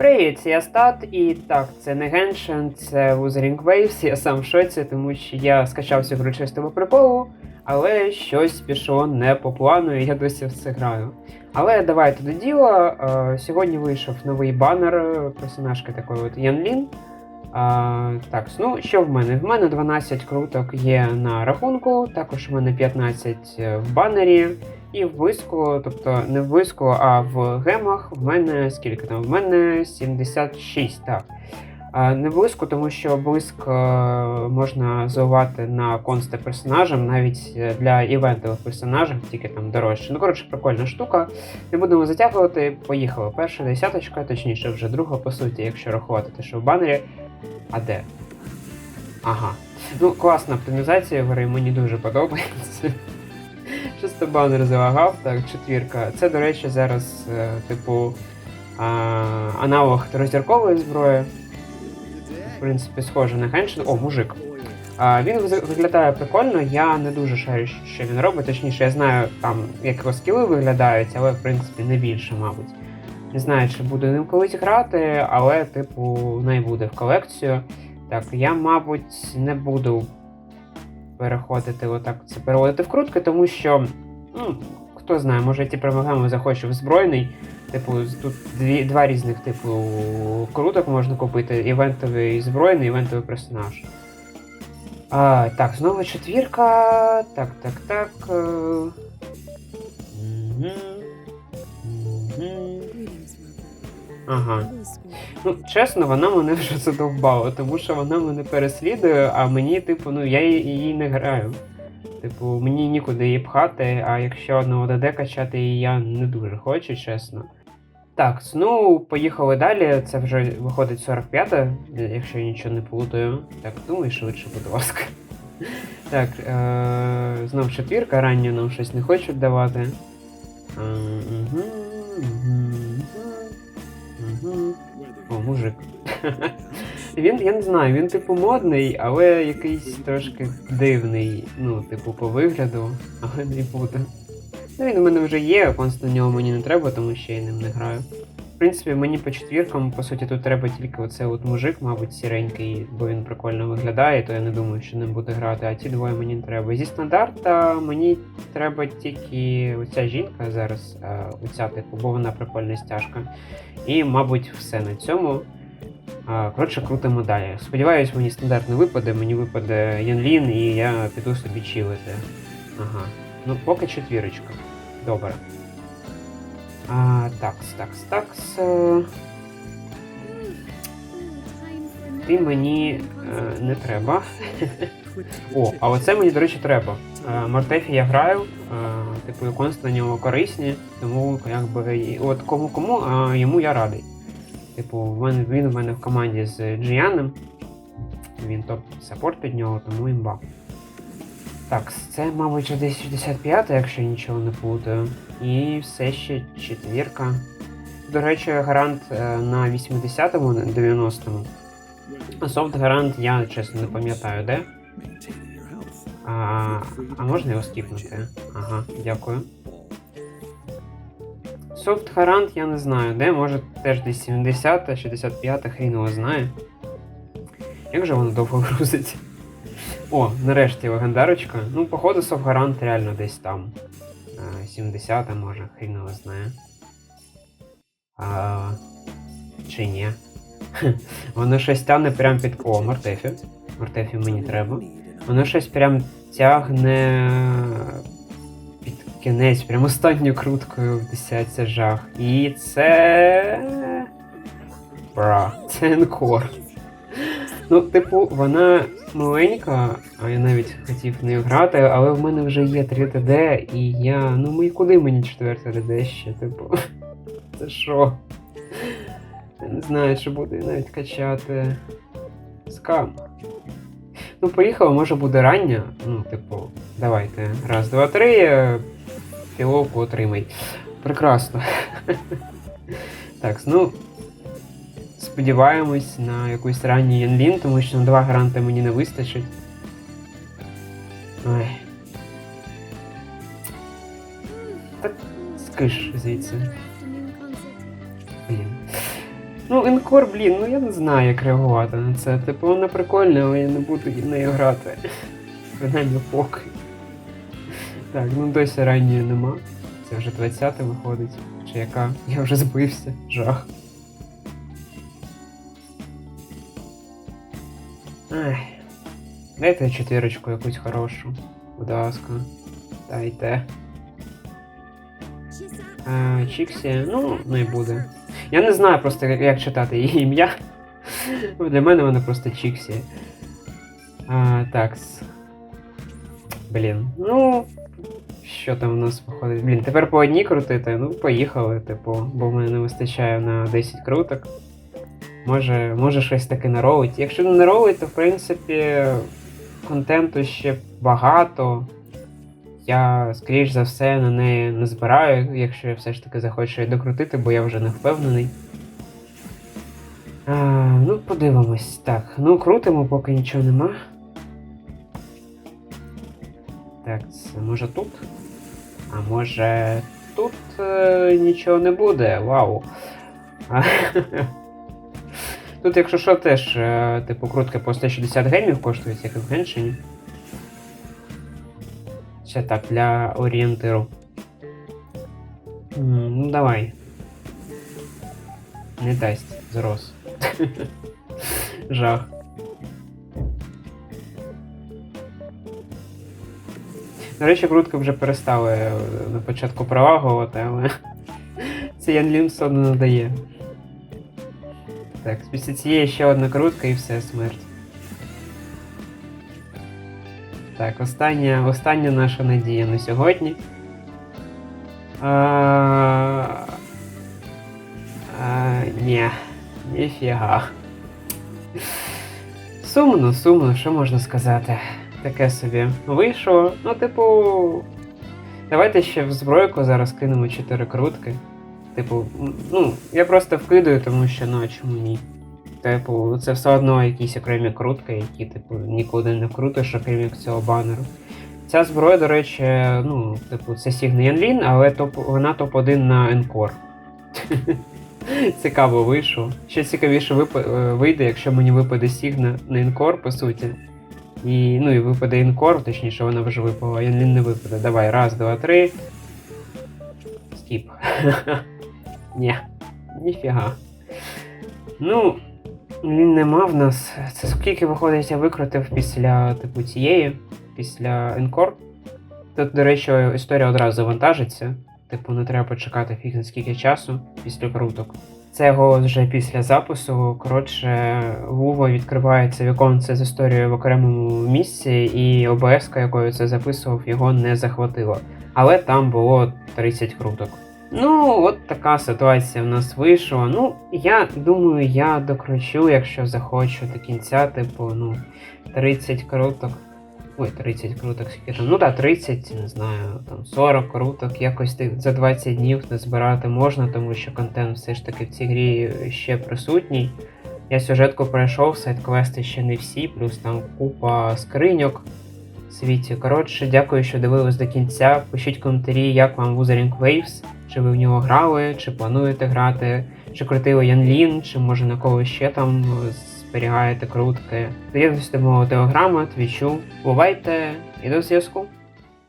Привіт, я Стат, і так, це не Genshin, це Wuthering Waves, я сам в шоці, тому що я скачав цю гру чисто приколу, але щось пішло не по плану, і я досі в це граю. Але давайте до діла. Е, Сьогодні вийшов новий банер е, персонажки такої от Ян Лін. А, так, ну що в мене? В мене 12 круток є на рахунку, також в мене 15 в банері. І в блиску, тобто не в блиску, а в гемах в мене скільки там? В мене 76, так. А, не блиску, тому що блиск е, можна заливати на консти персонажам, навіть для івентових персонажів, тільки там дорожче. Ну, коротше, прикольна штука. Не будемо затягувати. Поїхали. Перша десяточка, точніше, вже друга, по суті, якщо рахувати те, що в банері. А де? Ага. Ну, класна оптимізація гри, мені дуже подобається. Чисто банер залагав, так, четвірка. Це, до речі, зараз, е, типу, аналог розіркової зброї. В принципі, схоже на Геншин. О, мужик. А, він виглядає прикольно, я не дуже шарю, що він робить. Точніше, я знаю, там, як його скіли виглядають, але, в принципі, не більше, мабуть. Не знаю, чи буду ним колись грати, але, типу, не буде в колекцію. Так, я, мабуть, не буду переходити отак це переводити в крутки, тому що, ну, хто знає, може ті промагаємо захочу в збройний. Типу, тут дві, два різних типу круток можна купити: івентовий збройний, івентовий персонаж. А, так, знову четвірка. Так, так, так. е. Ага. Ну, чесно, вона мене вже задовбала, тому що вона мене переслідує, а мені, типу, ну я її не граю. Типу, мені нікуди її пхати, а якщо на ОДД качати її я не дуже хочу, чесно. Так, ну поїхали далі. Це вже виходить 45-те, якщо я нічого не плутаю. Так, думай швидше, будь ласка. Так, е- знов четвірка, ранньо нам щось не хочуть давати. Е, мужик. Він, я не знаю, він типу модний, але якийсь трошки дивний, ну, типу, по вигляду, але не буде. Ну, він у мене вже є, конст на нього мені не треба, тому що я ним не граю. Принципі, мені по четвіркам, по суті, тут треба тільки оцей от мужик, мабуть, сіренький, бо він прикольно виглядає, то я не думаю, що ним буде грати, а ті двоє мені не треба. Зі стандарта мені треба тільки оця жінка зараз, е, оця типу, бо вона прикольна стяжка. І, мабуть, все на цьому. Коротше, крутимо далі. Сподіваюсь, мені стандарт не випаде, мені випаде Янлін, і я піду собі чилити. Ага. Ну, поки четвірочка. Добре. А, такс, такс, такс. е, Ти мені е, не треба. О, а оце мені, до речі, треба. Е, Мартефі я граю, е, типу, іконс на нього корисні, тому якби от кому кому, а йому я радий. Типу, він в мене в команді з Джіаном. Він топ-саппорт під нього, тому імба. Так, це, мабуть, десь 65, якщо я нічого не плутаю. І все ще четвірка. До речі, гарант е, на 80-му, на 90-му. А софт гарант я чесно не пам'ятаю, де. А, а можна його скіпнути? Ага, дякую. Софт гарант я не знаю, де, може теж десь 70 65 хрін його знає. Як же воно довго грузить? О, нарешті легендарочка. Ну, походу, софт гарант реально десь там. Е, 70 може, хрін його знає. А, чи ні? Воно щось тягне прям під. О, Мартефі. Мартефі мені треба. Воно щось прям тягне під кінець, прям останньою круткою в десятці жах. І це. Бра, це енкор. Ну, типу, вона маленька, а я навіть хотів в нею грати, але в мене вже є 3 ТД, і я. Ну ми куди мені 4 ТД ще, типу. Це що? Я не знаю, чи буду навіть качати. Скам. Ну, поїхали, може буде рання. Ну, типу, давайте. Раз, два, три. е, Філовку отримай. Прекрасно. так, ну. Сподіваємось на якусь ранню Янлін, тому що на два гаранти мені не вистачить. Ой. Так скиш звідси. Блін. Ну, інкор, блін, ну я не знаю, як реагувати на це. Типу, вона прикольна, але я не буду нею грати. Принаймні поки. Так, ну досі ранньої нема. Це вже 20 виходить. Чи яка? Я вже збився. Жах. Ай. Дайте четвірочку якусь хорошу. Будь ласка. Дайте. А, Чіксі, ну, не буде. Я не знаю просто, як, читати її ім'я. Для мене вона просто Чіксі. А, так. Блін. Ну. Що там у нас виходить? Блін, тепер по одній крутити. Ну, поїхали, типу, бо в мене не вистачає на 10 круток. Може, може щось таке наролить. Якщо не наролить, то в принципі контенту ще багато. Я, скоріш за все, на неї не збираю, якщо я все ж таки захочу її докрутити, бо я вже не впевнений. А, ну, подивимось. Так, ну крутимо, поки нічого нема. Так, це може тут? А може тут е, нічого не буде. Вау. Тут, якщо що, теж, е, типу, крутки по 160 гемів коштують, як і в Геншині. Ще так, для орієнтиру. Ну, давай. Не дасть зрос. Жах. До речі, крутки вже перестали е, на початку пролагувати, але це Ян Лін все одно надає. Так, після цієї ще одна крутка і все, смерть. Так, остання, остання наша надія на сьогодні. А... А, ні, ніфіга. Сумно, сумно, що можна сказати. Таке собі. Вийшло. Ну, типу. Давайте ще в збройку зараз кинемо 4 крутки. Типу, ну, я просто вкидаю, тому що ну а чому ні. Типу, це все одно якісь окремі крутки, які, типу, нікуди не вкрутиш, окрім як цього банеру. Ця зброя, до речі, ну, типу, це Сігна Янлін, але топ, вона топ-1 на Енкор. Цікаво вийшло. Ще цікавіше вип- е, вийде, якщо мені випаде Сігна на Енкор, по суті. І, ну і випаде Інкор, точніше, вона вже випала, а Янлін не випаде. Давай, раз, два, три. Скіп. Ні, ніфіга. Ну, він нема в нас. Це скільки виходить, я викрутив після типу цієї, після Encore. Тут, до речі, історія одразу завантажиться. Типу, не треба почекати фіг на скільки часу після круток. Це голос вже після запису. Коротше, Вова відкривається віконце з історією в окремому місці, і ОБС, якою це записував, його не захватило. Але там було 30 круток. Ну, от така ситуація в нас вийшла. Ну, я думаю, я докручу, якщо захочу до кінця, типу, ну, 30 круток. Ой, 30 круток, скільки там. Ну так, 30, не знаю, там 40 круток, якось за 20 днів не збирати можна, тому що контент все ж таки в цій грі ще присутній. Я сюжетку пройшов, сайт-квести ще не всі, плюс там купа скриньок в світі. Коротше, дякую, що дивились до кінця. Пишіть коментарі, як вам Wuthering Waves, чи ви в нього грали, чи плануєте грати, чи крутили Янлін, чи може на когось ще там зберігаєте крутки. Доєднуйтесь до мого телеграма, твічу. Бувайте і до зв'язку!